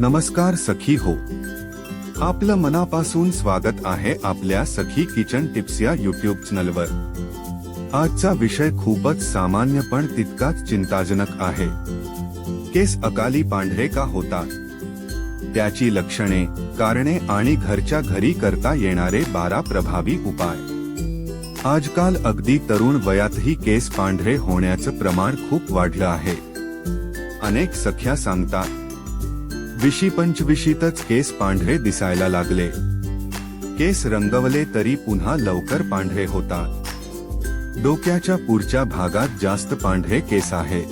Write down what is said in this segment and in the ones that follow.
नमस्कार सखी हो. आपलं मनापासून स्वागत आहे आपल्या सखी किचन टिप्स या युट्यूब चॅनलवर आजचा विषय खूपच सामान्य पण तितकाच चिंताजनक आहे. केस अकाली पांढरे का होतात? त्याची लक्षणे कारणे आणि घरच्या घरी करता येणारे बारा प्रभावी उपाय. आजकाल अगदी तरुण वयातही केस पांढरे होण्याचं प्रमाण खूप वाढलं आहे. अनेक सख्या सांगतात विशी पंचविशीतच केस पांढरे दिसायला लागले. केस रंगवले तरी पुन्हा लवकर पांढरे होतात. डोक्याच्या पुढच्या भागात जास्त पांढरे केस आहे.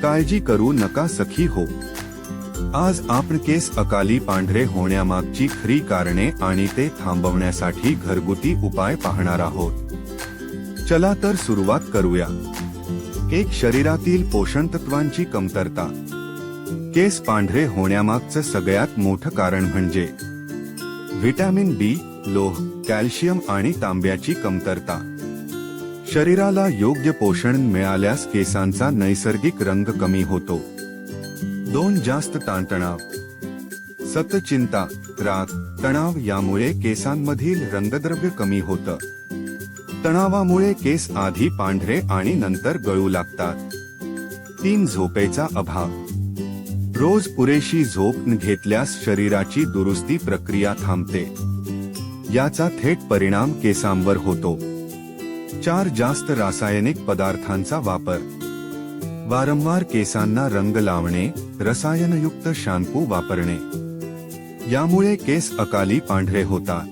काळजी करू नका सखी हो. आज आपण केस अकाली पांढरे होण्यामागची खरी कारणे आणि ते थांबवण्यासाठी घरगुती उपाय पाहणार आहोत. चला तर सुरुवात करूया. एक शरीरातील पोषण तत्वांची कमतरता. केस पांढरे होण्यामागचं सगळ्यात मोठं कारण म्हणजे व्हिटॅमिन बी लोह कॅल्शियम आणि तांब्याची कमतरता. शरीराला योग्य पोषण मिळाल्यास केसांचा नैसर्गिक रंग कमी होतो. दोन जास्त ताणतणाव. सत चिंता राग तणाव यामुळे केसांमधील रंगद्रव्य कमी होतं. तणावामुळे केस आधी पांढरे आणि नंतर गळू लागतात. तीन झोपेचा अभाव. रोज पुरेशी झोप घेतल्यास शरीराची दुरुस्ती प्रक्रिया थांबते. याचा थेट परिणाम केसांवर होतो. चार जास्त रासायनिक पदार्थांचा वापर. वारंवार केसांना रंग लावणे रसायनयुक्त शॅम्पू वापरणे. यामुळे केस अकाली पांढरे होतात.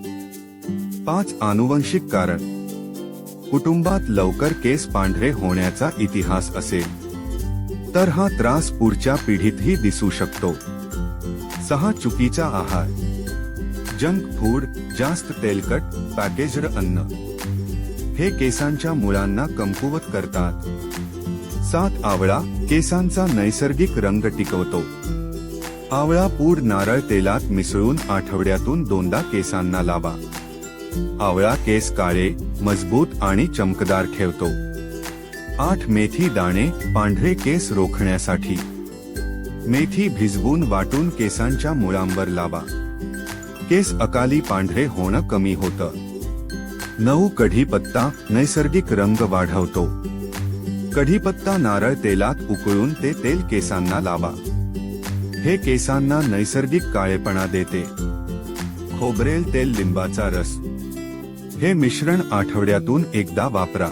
पाच आनुवंशिक कारण. कुटुंबात लवकर केस पांढरे होण्याचा इतिहास असेल. तर हा त्रास पुढच्या पिढीतही दिसू शकतो. सहा चुकीचा आहार. जंक फूड जास्त तेलकट पॅकेज्ड अन्न. हे केसांच्या मुळांना कमकुवत करतात. सात आवळा केसांचा नैसर्गिक रंग टिकवतो. आवळा पूड नारळ तेलात मिसळून आठवड्यातून दोनदा केसांना लावा. आवळा केस काळे मजबूत आणि चमकदार ठेवतो. आठ मेथी दाणे पांढरे केस रोखण्यासाठी. मेथी भिजवून वाटून केसांच्या मुळांवर लावा. केस अकाली पांढरे होणं कमी होतं. नऊ कढीपत्ता नैसर्गिक रंग वाढवतो. कढीपत्ता नारळ तेलात उकळून ते तेल केसांना लावा. हे केसांना नैसर्गिक काळेपणा देते. खोबरेल तेल लिंबाचा रस. हे मिश्रण आठवड्यातून एकदा वापरा.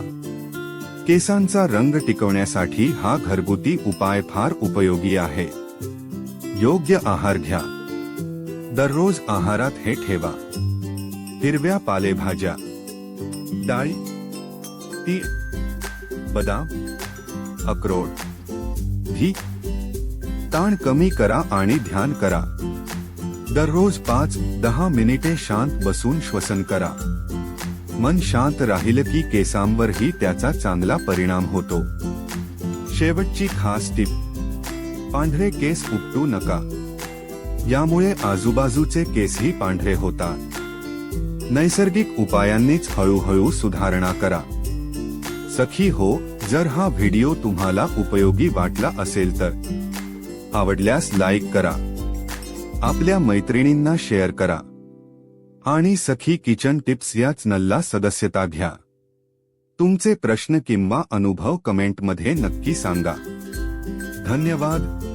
केसांचा रंग टिकवण्यासाठी हा घरगुती उपाय फार उपयोगी आहे. योग्य आहार घ्या. दररोज आहारात हे ठेवा. हिरव्या पालेभाज्या. डाळी. ती बदाम. अक्रोड. घी. ताण कमी करा आणि ध्यान करा. दररोज पाच दहा मिनिटे शांत बसून श्वसन करा. मन शांत राहिलं की केसांवरही त्याचा चांगला परिणाम होतो. शेवटची खास टीप. पांढरे केस उपटू नका. यामुळे आजूबाजूचे केसही पांढरे होतात. नैसर्गिक उपायांनीच हळूहळू सुधारणा करा. सखी हो जर हा व्हिडिओ तुम्हाला उपयोगी वाटला असेल तर. आवडल्यास लाईक करा. आपल्या मैत्रिणींना शेअर करा. आणि सखी किचन टिप्स या चॅनलला सदस्यता घ्या. तुमचे प्रश्न किंवा अनुभव कमेंटमध्ये नक्की सांगा. धन्यवाद.